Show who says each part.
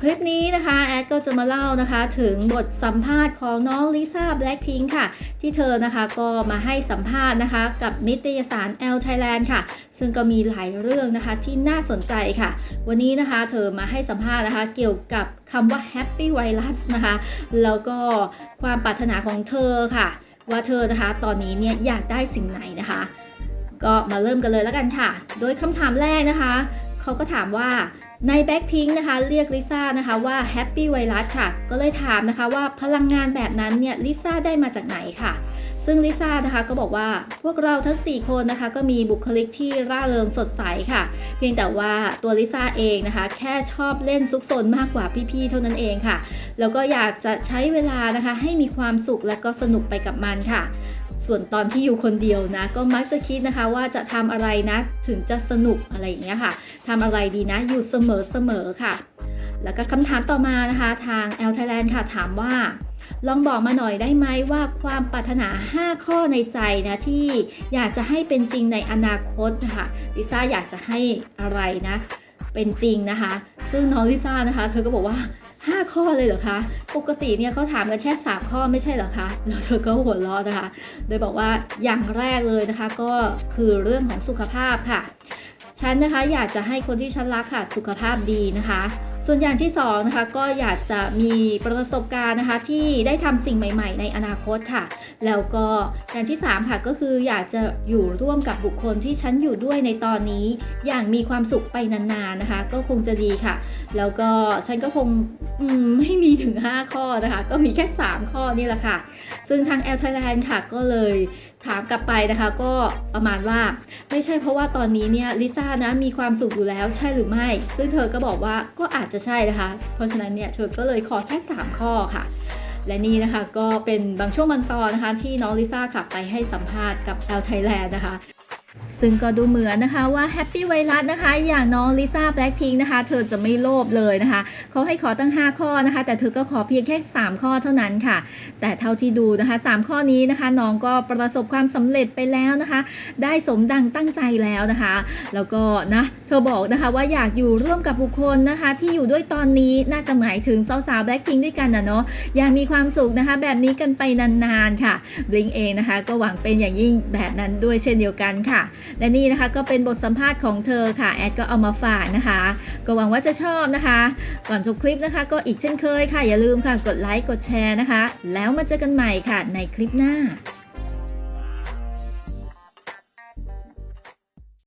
Speaker 1: คลิปนี้นะคะแอดก็จะมาเล่านะคะถึงบทสัมภาษณ์ของน้องลิซ่าแบล็คพิงค่ะ ที่เธอนะคะก็มาให้สัมภาษณ์นะคะ กับนิตยสาร L Thailand ค่ะ ซึ่งก็มีหลายเรื่องนะคะที่น่าสนใจค่ะ วันนี้นะคะเธอมาให้สัมภาษณ์นะคะเกี่ยวกับคำว่า Happy Virus นะคะ แล้วก็ความปรารถนาของเธอค่ะ ว่าเธอนะคะตอนนี้เนี่ยอยากได้สิ่งไหนนะคะ ก็มาเริ่มกันเลยแล้วกันค่ะ โดยคำถามแรกนะคะเขาก็ถามว่าในแบ็คพิงนะคะเรียกลิซ่านะคะว่าแฮปปี้ไวรัสค่ะ ก็เลยถามนะคะว่าพลังงานแบบนั้นเนี่ยลิซ่าได้มาจากไหนค่ะ ซึ่งลิซ่านะคะก็บอกว่าพวกเราทั้ง 4 คนนะคะ ก็มีบุคลิกที่ร่าเริงสดใสค่ะ เพียงแต่ว่าตัวลิซ่าเองนะคะ แค่ชอบเล่นซุกซนมากกว่าพี่ๆเท่านั้นเองค่ะ แล้วก็อยากจะใช้เวลานะคะ ให้มีความสุขและก็สนุกไปกับมันค่ะส่วนตอนที่อยู่คนเดียวนะ ก็มักจะคิดนะคะว่าจะทำอะไรนะ ถึงจะสนุกอะไรอย่างเงี้ยค่ะทำอะไรดีนะอยู่เสมอเสมอค่ะ แล้วก็คำถามต่อมานะคะทาง L Thailand ค่ะถามว่า ลองบอกมาหน่อยได้ไหมว่าความปรารถนา 5 ข้อในใจนะที่อยากจะให้เป็นจริงในอนาคตนะคะลิซ่าอยากจะให้อะไรนะ เป็นจริงนะคะ ซึ่งน้องลิซ่านะคะ เธอก็บอกว่า5 ข้อเลยเหรอคะ ปกติเนี่ยเขาถามกันแค่ 3 ข้อไม่ใช่เหรอคะ แล้วเธอก็หัวเราะนะคะ โดยบอกว่าอย่างแรกเลยนะคะก็คือเรื่องของสุขภาพค่ะ ฉันนะคะอยากจะให้คนที่ฉันรักค่ะสุขภาพดีนะคะ ส่วนอย่างที่สองนะคะก็อยากจะมีประสบการณ์นะคะที่ได้ทำสิ่งใหม่ ๆ ในอนาคตค่ะ แล้วก็อย่างที่สามค่ะก็คืออยากจะอยู่ร่วมกับบุคคลที่ฉันอยู่ด้วยในตอนนี้ อย่างมีความสุขไปนานๆนะคะ ก็คงจะดีค่ะ แล้วก็ฉันก็คงมไม่มีถึง 5 ข้อนะคะ ก็มีแค่ 3 ข้อนี่แหละค่ะ ซึ่งทาง L Thailand ค่ะก็เลยถามกลับไปนะคะก็ประมาณว่าไม่ใช่เพราะว่าตอนนี้เนี่ยลิซ่านะมีความสุขอยู่แล้วใช่หรือไม่ ซึ่งเธอก็บอกว่าก็อาจจะจะใช่นะคะ เพราะฉะนั้นเนี่ยเธอก็เลยขอแค่ 3 ข้อค่ะ และนี่นะคะก็เป็นบางช่วงบางตอนนะคะ ที่น้องลิซ่าขับไปให้สัมภาษณ์กับ L Thailand นะคะ ซึ่งก็ดูเหมือนนะคะว่าแฮปปี้ไวรัสนะคะ อย่างน้องลิซ่าแบล็คพิงนะคะ เธอจะไม่โลภเลยนะคะ เขาให้ขอตั้ง 5 ข้อนะคะ แต่เธอก็ขอเพียงแค่ 3 ข้อเท่านั้นค่ะ แต่เท่าที่ดูนะคะ 3 ข้อนี้นะคะ น้องก็ประสบความสำเร็จไปแล้วนะคะ ได้สมดังตั้งใจแล้วนะคะ แล้วก็นะ เธอบอกนะคะว่าอยากอยู่ร่วมกับบุคคลนะคะ ที่อยู่ด้วยตอนนี้น่าจะหมายถึงสาวๆแบล็คพิงด้วยกันนะเนาะอยากมีความสุขนะคะ แบบนี้กันไปนานๆค่ะบลิงเองนะคะ ก็หวังเป็นอย่างยิ่งแบบนั้นด้วยเช่นเดียวกันค่ะและนี่นะคะก็เป็นบทสัมภาษณ์ของเธอค่ะ แอดก็เอามาฝากนะคะ ก็หวังว่าจะชอบนะคะ ก่อนจบคลิปนะคะ ก็อีกเช่นเคยค่ะ อย่าลืมค่ะ กดไลค์ กดแชร์นะคะ แล้วมาเจอกันใหม่ค่ะในคลิปหน้า